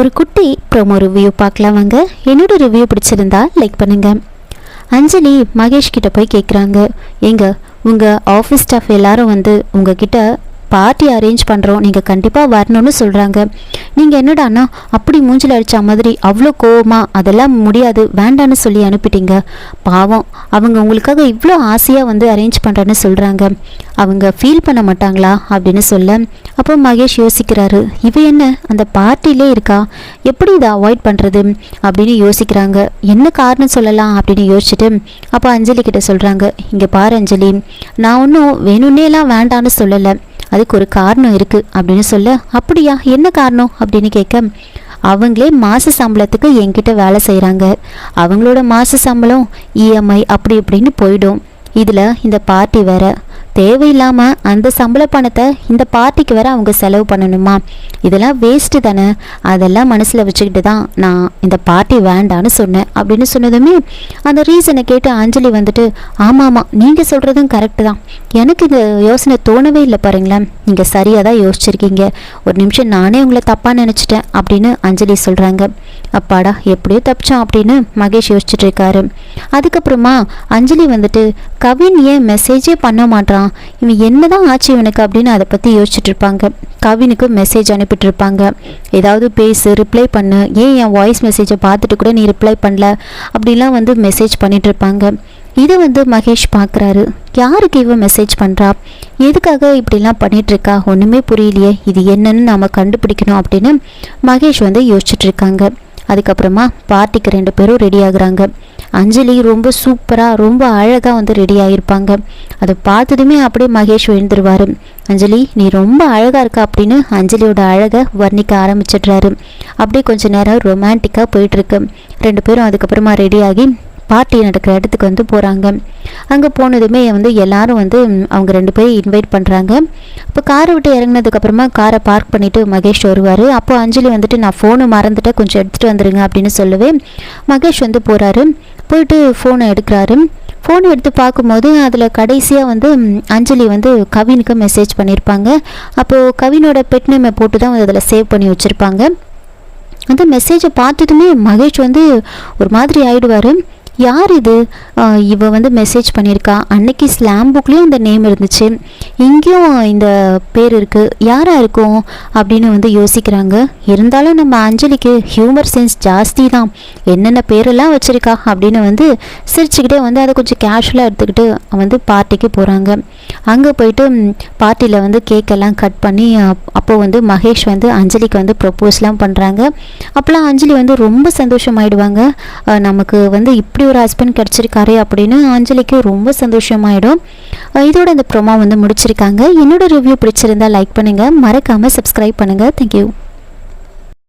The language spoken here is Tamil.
ஒரு குட்டி ப்ரோமோ ரிவ்யூ பார்க்கலாம் வாங்க. என்னோட ரிவ்யூ பிடிச்சிருந்தா லைக் பண்ணுங்க. அஞ்சலி மகேஷ் கிட்ட போய் கேட்குறாங்க எங்க உங்கள் ஆஃபீஸ் ஸ்டாஃப் எல்லாரும் வந்து உங்ககிட்ட பார்ட்டி அரேஞ்ச் பண்ணுறோம் நீங்கள் கண்டிப்பாக வரணும்னு சொல்கிறாங்க நீங்கள் என்னடாண்ணா அப்படி மூஞ்சில் அடித்த மாதிரி அவ்வளோ கோவமா அதெல்லாம் முடியாது வேண்டான்னு சொல்லி அனுப்பிட்டீங்க. பாவம் அவங்க உங்களுக்காக இவ்வளோ ஆசையாக வந்து அரேஞ்ச் பண்ணுறேன்னு சொல்கிறாங்க அவங்க ஃபீல் பண்ண மாட்டாங்களா அப்படின்னு சொல்ல அப்போ மகேஷ் யோசிக்கிறாரு. இவ என்ன அந்த பார்ட்டிலே இருக்கா? எப்படி இதை அவாய்ட் பண்ணுறது அப்படின்னு யோசிக்கிறாங்க. என்ன காரணம் சொல்லலாம் அப்படின்னு யோசிச்சுட்டு அப்போ அஞ்சலி கிட்ட சொல்கிறாங்க இங்கே பாரு அஞ்சலி நான் ஒன்றும் வேணும்னேலாம் வேண்டான்னு சொல்லலை. அதுக்கு ஒரு காரணம் இருக்குது அப்படின்னு சொல்ல அப்படியா? என்ன காரணம்? அப்படின்னு கேட்க அவங்களே மாத சம்பளத்துக்கு என்கிட்ட வேலை செய்கிறாங்க அவங்களோட மாத சம்பளம் இஎம்ஐ அப்படி இப்படின்னு போயிடும். இதில் இந்த பார்ட்டி வேற தேவையில்லாமல் அந்த சம்பள பணத்தை இந்த பார்ட்டிக்கு வேற அவங்க செலவு பண்ணணுமா? இதெல்லாம் வேஸ்ட்டு தானே. அதெல்லாம் மனசில் வச்சுக்கிட்டு தான் நான் இந்த பார்ட்டி வேண்டான்னு சொன்னேன் அப்படின்னு சொன்னதுமே அந்த ரீசனை கேட்டு அஞ்சலி வந்துட்டு ஆமாம் ஆமாம் நீங்கள் சொல்கிறதும் கரெக்டு தான். எனக்கு இந்த யோசனை தோணவே இல்லை பாருங்களேன். நீங்கள் சரியாக தான் யோசிச்சிருக்கீங்க. ஒரு நிமிஷம் நானே உங்களை தப்பாக நினச்சிட்டேன் அப்படின்னு அஞ்சலி சொல்கிறாங்க அப்பாடா எப்படியோ தப்பிச்சோம் அப்படின்னு மகேஷ் யோசிச்சுட்டு இருக்காரு. அதுக்கப்புறமா அஞ்சலி வந்துட்டு கவின் ஏன் மெசேஜே பண்ண மாட்டான் இவன் என்ன தான் ஆச்சு இவனுக்கு அப்படின்னு அதை பற்றி யோசிச்சுட்டு இருப்பாங்க. கவினுக்கு மெசேஜ் அனுப்பிட்டு இருப்பாங்க. ஏதாவது பேசு ரிப்ளை பண்ணு. ஏன் என் வாய்ஸ் மெசேஜை பார்த்துட்டு கூட நீ ரிப்ளை பண்ணல? அப்படிலாம் வந்து மெசேஜ் பண்ணிட்டு இருப்பாங்க. இதை வந்து மகேஷ் பார்க்குறாரு. யாருக்கு இவன் மெசேஜ் பண்ணுறா எதுக்காக இப்படிலாம் பண்ணிகிட்ருக்கா ஒன்றுமே புரியலையே. இது என்னன்னு நாம் கண்டுபிடிக்கணும் அப்படின்னு மகேஷ் வந்து யோசிச்சுட்ருக்காங்க இருக்காங்க. அதுக்கப்புறமா பார்ட்டிக்கு ரெண்டு பேரும் ரெடி ஆகுறாங்க. அஞ்சலி ரொம்ப சூப்பராக ரொம்ப அழகாக வந்து ரெடி ஆகியிருப்பாங்க அதை பார்த்ததுமே அப்படியே மகேஷ் எழுந்துருவார் அஞ்சலி நீ ரொம்ப அழகாக இருக்க அப்படின்னு அஞ்சலியோட அழகை வர்ணிக்க ஆரம்பிச்சிடுறாரு. அப்படியே கொஞ்ச நேரம் ரொமான்டிக்காக போயிட்டுருக்கு ரெண்டு பேரும் அதுக்கப்புறமா ரெடியாகி பார்ட்டி நடக்கிற இடத்துக்கு வந்து போகிறாங்க அங்கே போனதுமே வந்து எல்லாரும் வந்து அவங்க ரெண்டு பேரும் இன்வைட் பண்ணுறாங்க இப்போ காரை விட்டு இறங்கினதுக்கப்புறமா காரை பார்க் பண்ணிவிட்டு மகேஷ் வருவார். அப்போது அஞ்சலி வந்துட்டு நான் ஃபோனை மறந்துட்டேன். கொஞ்சம் எடுத்துகிட்டு வந்துடுங்க அப்படின்னு சொல்லவே மகேஷ் வந்து போகிறாரு போயிட்டு ஃபோனை எடுக்கிறாரு. ஃபோன் எடுத்து பார்க்கும்போது அதில் கடைசியாக வந்து அஞ்சலி வந்து கவினுக்கு மெசேஜ் பண்ணியிருப்பாங்க அப்போது கவினோட பெட் நேமை போட்டு தான் அதில் சேவ் பண்ணி வச்சுருப்பாங்க. அந்த மெசேஜை பார்த்ததுமே மகேஷ் வந்து ஒரு மாதிரி ஆகிடுவார் யார் இது? இவ வந்து மெசேஜ் பண்ணியிருக்கா. அன்னைக்கு ஸ்லாம் புக்லேயும் இந்த நேம் இருந்துச்சு. இங்கேயும் இந்த பேர் இருக்குது யாராக இருக்கும்? அப்படின்னு வந்து யோசிக்கிறாங்க. இருந்தாலும் நம்ம அஞ்சலிக்கு ஹியூமர் சென்ஸ் ஜாஸ்தி தான் என்னென்ன பேரெல்லாம் வச்சுருக்கா அப்படின்னு வந்து சிரிச்சுக்கிட்டே வந்து அதை கொஞ்சம் கேஷுவலாக எடுத்துக்கிட்டு வந்து பார்ட்டிக்கு போகிறாங்க அங்கே போயிட்டு பார்ட்டியில் வந்து கேக்கெல்லாம் கட் பண்ணி அப்போது வந்து மகேஷ் வந்து அஞ்சலிக்கு வந்து ப்ரப்போஸ்லாம் பண்ணுறாங்க அப்போலாம் அஞ்சலி வந்து ரொம்ப சந்தோஷமாயிடுவாங்க. நமக்கு வந்து இப்படி ஒரு ஹஸ்பண்ட் கிடச்சிருக்காரு அப்படின்னு அஞ்சலிக்கு ரொம்ப சந்தோஷமாயிடும். இதோட இந்த ப்ரொமோ வந்து முடிச்சிருக்காங்க. என்னோட ரிவ்யூ பிடிச்சிருந்தா லைக் பண்ணுங்கள் மறக்காமல் சப்ஸ்கிரைப் பண்ணுங்கள் தேங்க்யூ